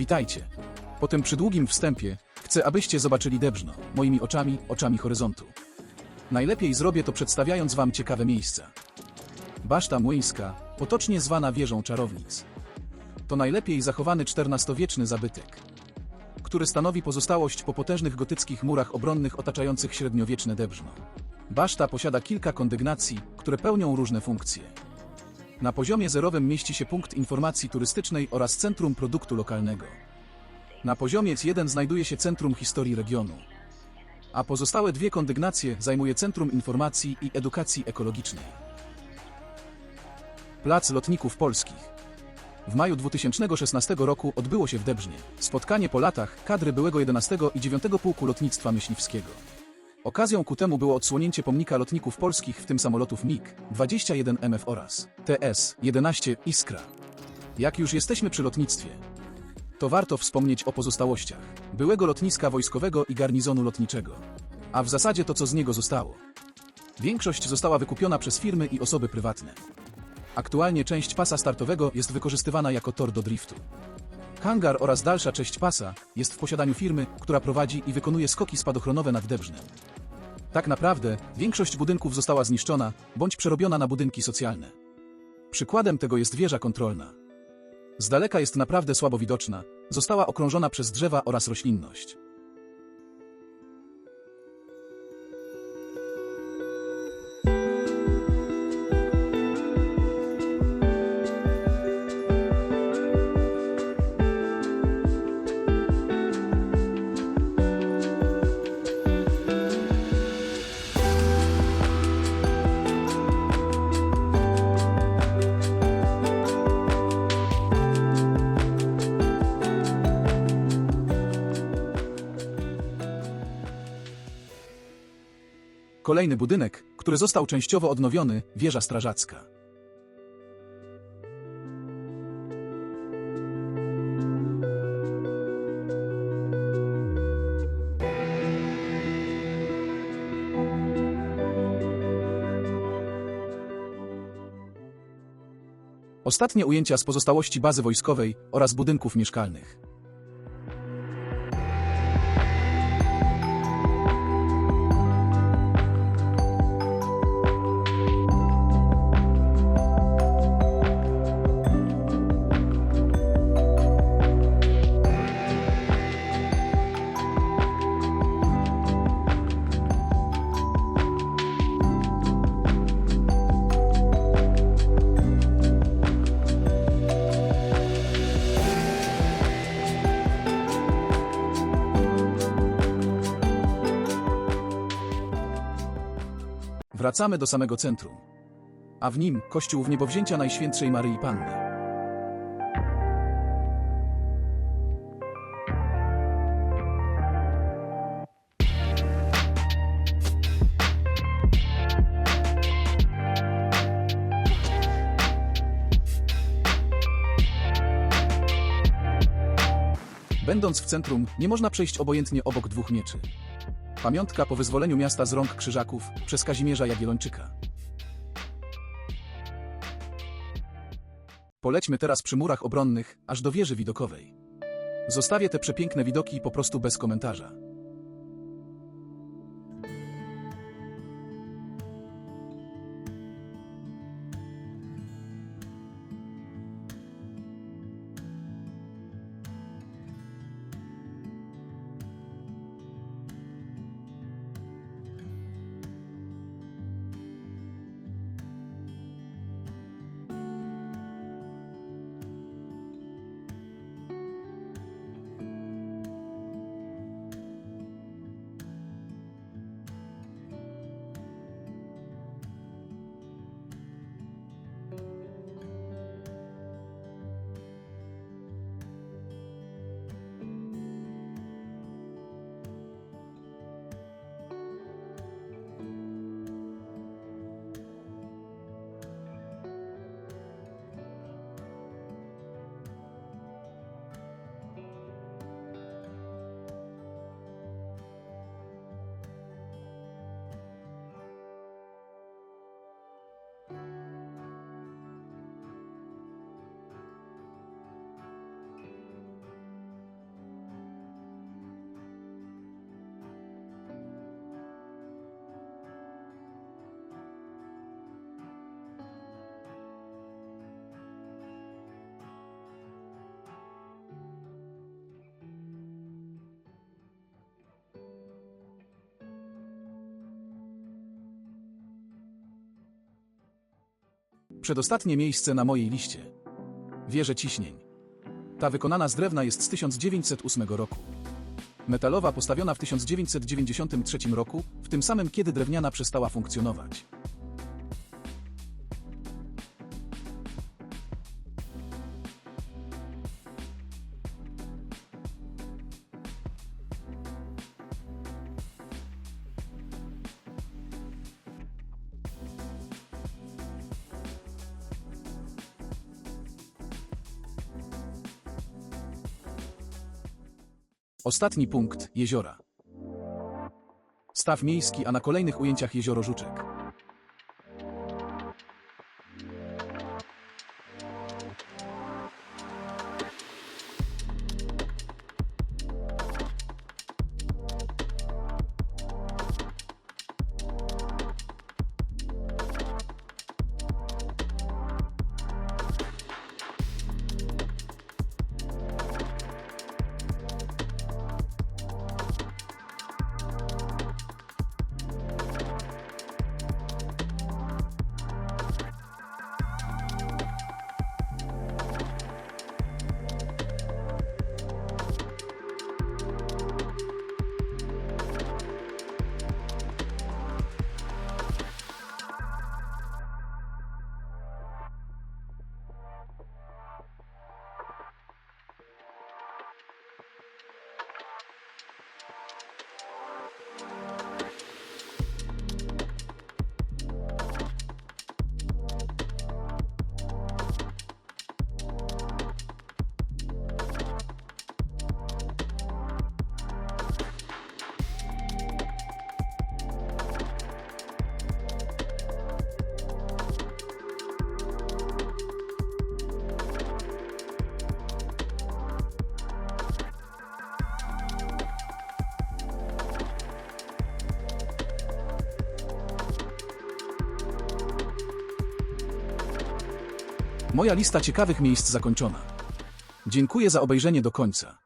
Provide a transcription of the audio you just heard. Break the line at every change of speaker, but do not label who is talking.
Witajcie. Po tym przydługim wstępie chcę, abyście zobaczyli Debrzno, moimi oczami, oczami horyzontu. Najlepiej zrobię to przedstawiając wam ciekawe miejsca. Baszta Młyńska, potocznie zwana wieżą czarownic. To najlepiej zachowany XIV-wieczny zabytek, który stanowi pozostałość po potężnych gotyckich murach obronnych otaczających średniowieczne Debrzno. Baszta posiada kilka kondygnacji, które pełnią różne funkcje. Na poziomie zerowym mieści się punkt informacji turystycznej oraz centrum produktu lokalnego. Na poziomie C1 znajduje się Centrum Historii Regionu, a pozostałe dwie kondygnacje zajmuje Centrum Informacji i Edukacji Ekologicznej. Plac Lotników Polskich. W maju 2016 roku odbyło się w Debrznie spotkanie po latach kadry byłego 11 i 9 Pułku Lotnictwa Myśliwskiego. Okazją ku temu było odsłonięcie pomnika lotników polskich, w tym samolotów MiG-21MF oraz TS-11 Iskra. Jak już jesteśmy przy lotnictwie, to warto wspomnieć o pozostałościach byłego lotniska wojskowego i garnizonu lotniczego. A w zasadzie to, co z niego zostało. Większość została wykupiona przez firmy i osoby prywatne. Aktualnie część pasa startowego jest wykorzystywana jako tor do driftu. Hangar oraz dalsza część pasa jest w posiadaniu firmy, która prowadzi i wykonuje skoki spadochronowe nad Debrznem. Tak naprawdę większość budynków została zniszczona bądź przerobiona na budynki socjalne. Przykładem tego jest wieża kontrolna. Z daleka jest naprawdę słabo widoczna, została okrążona przez drzewa oraz roślinność. Kolejny budynek, który został częściowo odnowiony, wieża strażacka. Ostatnie ujęcia z pozostałości bazy wojskowej oraz budynków mieszkalnych. Wracamy do samego centrum. A w nim kościół w niebowzięcia Najświętszej Maryi Panny. Będąc w centrum, nie można przejść obojętnie obok dwóch mieczy. Pamiątka po wyzwoleniu miasta z rąk Krzyżaków przez Kazimierza Jagiellończyka. Polećmy teraz przy murach obronnych, aż do wieży widokowej. Zostawię te przepiękne widoki po prostu bez komentarza. Przedostatnie miejsce na mojej liście. Wieże ciśnień. Ta wykonana z drewna jest z 1908 roku. Metalowa postawiona w 1993 roku, w tym samym kiedy drewniana przestała funkcjonować. Ostatni punkt jeziora. Staw miejski, a na kolejnych ujęciach jezioro Żuczek. Moja lista ciekawych miejsc zakończona. Dziękuję za obejrzenie do końca.